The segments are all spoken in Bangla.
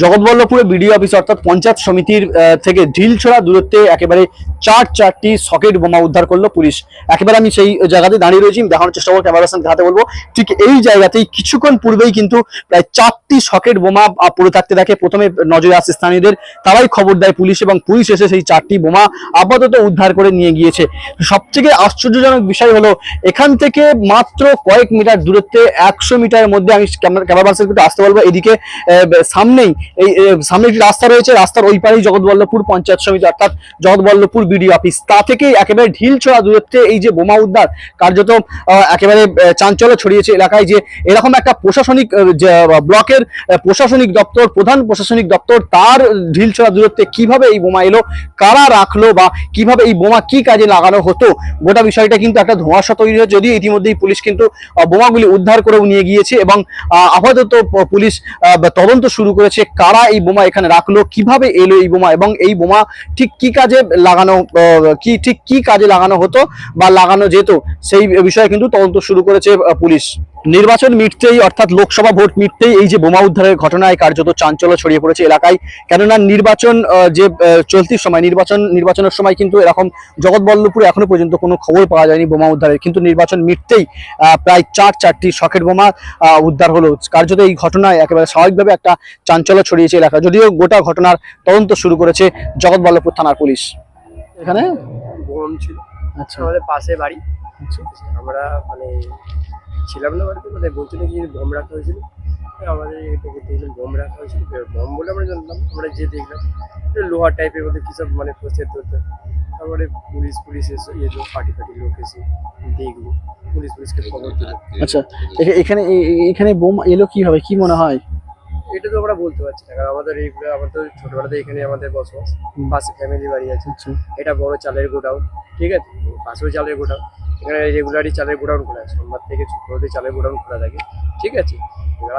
জগৎবল্লভপুরে বিডিও অফিস অর্থাৎ পঞ্চায়েত সমিতির থেকে ঢিলছড়া দূরত্বে একেবারে চার চারটি সকেট বোমা উদ্ধার করল পুলিশ। একেবারে আমি সেই জায়গাতে দাঁড়িয়ে রয়েছি দেখানোর চেষ্টা করব ক্যামেরা দেখাতে বলব। ঠিক এই জায়গাতেই কিছুক্ষণ পূর্বেই কিন্তু প্রায় চারটি সকেট বোমা পড়ে থাকতে দেখে প্রথমে নজরে আসে স্থানীয়দের। তারাই খবর দেয় পুলিশ এবং পুলিশ এসে সেই চারটি বোমা আপাতত উদ্ধার করে নিয়ে গিয়েছে। সবথেকে আশ্চর্যজনক বিষয় হলো, এখান থেকে মাত্র কয়েক মিটার দূরত্বে একশো মিটারের মধ্যে আমি ক্যামেরা পার্সনকে আসতে বলব। এদিকে সামনেই এই সামনে একটি রাস্তা রয়েছে, রাস্তার ওই পারেই জগৎবল্লভপুর পঞ্চায়েত সমিতি, অর্থাৎ জগৎবল্লভপুর বিডিও অফিস তা থেকেই একেবারে ঢিল ছোড়া দূরত্বে এই যে বোমা উদ্ধার কার্যত একেবারে চাঞ্চল্য ছড়িয়েছে এলাকায় যে এরকম একটা প্রশাসনিক ব্লকের প্রশাসনিক দপ্তর, প্রধান প্রশাসনিক দপ্তর, তার ঢিল ছোড়া দূরত্বে কীভাবে এই বোমা এলো, কারা রাখল বা কীভাবে এই বোমা কি কাজে লাগানো হতো, গোটা বিষয়টা কিন্তু একটা ধোঁয়াশা তৈরি হয়েছে। যদিও ইতিমধ্যেই পুলিশ কিন্তু বোমাগুলি উদ্ধার করেও নিয়ে গিয়েছে এবং আপাতত পুলিশ তদন্ত শুরু করেছে। কারা এই বোমা এখানে রাখল, কীভাবে এলো এই বোমা এবং এই বোমা ঠিক কি কাজে লাগানো কি ঠিক কি কাজে লাগানো হতো বা লাগানো যেত, সেই বিষয়ে কিন্তু তদন্ত শুরু করেছে পুলিশ। নির্বাচন মিটতেই অর্থাৎ লোকসভা ভোট মিটতেই এই যে বোমা উদ্ধারের ঘটনায় কার্যত চাঞ্চল্য ছড়িয়ে পড়েছে এলাকায়। কেননা নির্বাচন যে চলতি সময় নির্বাচন নির্বাচনের সময় কিন্তু এরকম জগৎবল্লভপুরে এখনও পর্যন্ত কোনো খবর পাওয়া যায়নি বোমা উদ্ধারের। কিন্তু নির্বাচন মিটতেই প্রায় চার চারটি সকেট বোমা উদ্ধার হলো। কার্যত এই ঘটনায় একেবারে স্বাভাবিকভাবে একটা চাঞ্চল্য ছড়িয়েছে এলাকা। যদিও গোটা ঘটনার তদন্ত শুরু করেছে জগৎবল্লভপুর থানার পুলিশ। এখানে? আচ্ছা। আমাদের পাশে বাড়ি। আমরা মানে ছিলাম না বাড়িতে মানে বলছিল কি বোম রাখা হয়েছিল। আমাদের এটাকে দেখলাম বোম রাখা হয়েছিল। বোম বলে আমরা জানলাম আমরা যে দেখলাম লোহার টাইপের মধ্যে কী সব মানে প্রসেস হতো। তারপরে পুলিশ পুলিশ এসে এলো পার্টি পার্টি লোক এসে দেখল। পুলিশ পুলিশকে খবর দিল। আচ্ছা এখা- এখানে এখানে বোম এলো কীভাবে? কি মনে হয়? এটা তো আমরা বলতে পারছি না কারণ আমাদের এইগুলো আমাদের ছোটবেলাতে এখানে আমাদের বসবাস। পাশে ফ্যামিলি বাড়ি আছে। আচ্ছা। এটা বড় চালের গোডাউন ঠিক আছে? পাশেও চালের গোডাউন। এখানে রেগুলারই চালের গোডাউন খোলা আছে সোমবার থেকে শুক্রবার চালের গোডাউন খোলা থাকে। ঠিক আছে?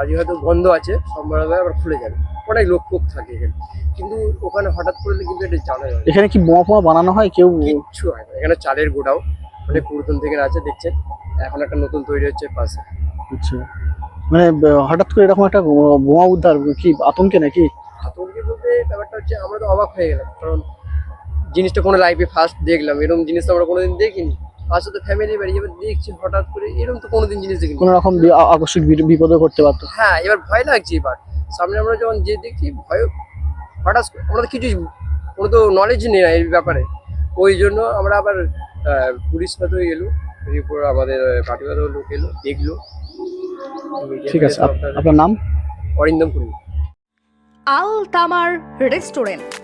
আজকে হয়তো বন্ধ আছে সোমবার আবার খুলে যাবে। অনেক লোক ফোক থাকে এখানে। কিন্তু ওখানে হঠাৎ করলে কিন্তু এটা জানা না। এখানে কি বোমা ফোমা বানানো হয় কেউ? কিচ্ছু হয় না। এখানে চালের গোডাউন অনেক পুরাতন থেকে আছে দেখছেন? এখন একটা নতুন তৈরি হচ্ছে পাশে। আচ্ছা। মানে হঠাৎ করে এরকম একটা বোমা বোমা উদ্ধার কি আতঙ্কে নাকি? আতঙ্কে বলতে ব্যাপারটা হচ্ছে আমরা তো অবাক হয়ে গেলাম। কারণ জিনিসটা কোনো লাইফে ফার্স্ট দেখলাম। এরকম জিনিস তো আমরা কোনোদিন দেখিনি। পাশে তো ফ্যামিলি বাড়ি এবার দেখছি হঠাৎ করে এরকম তো কোনোদিন জিনিস দেখিনি। কোনো রকম আকস্মিক বি- বিপদও করতে পারতো। হ্যাঁ এবার ভয় লাগছে এবার। সামনে আমরা যখন যে দেখছি ভয় হঠাৎ আমরা তো কিছু কোনো তো নলেজ নেই না এই ব্যাপারে। ওই জন্য আমরা আবার আহ, পুলিশ হয়তো এলো এরপর আমাদের পাটিগত লোক এলো দেখল। ঠিক আছে আপ- আপনার নাম? অরিন্দম কুড়ি আল তামার রেস্টুরেন্ট।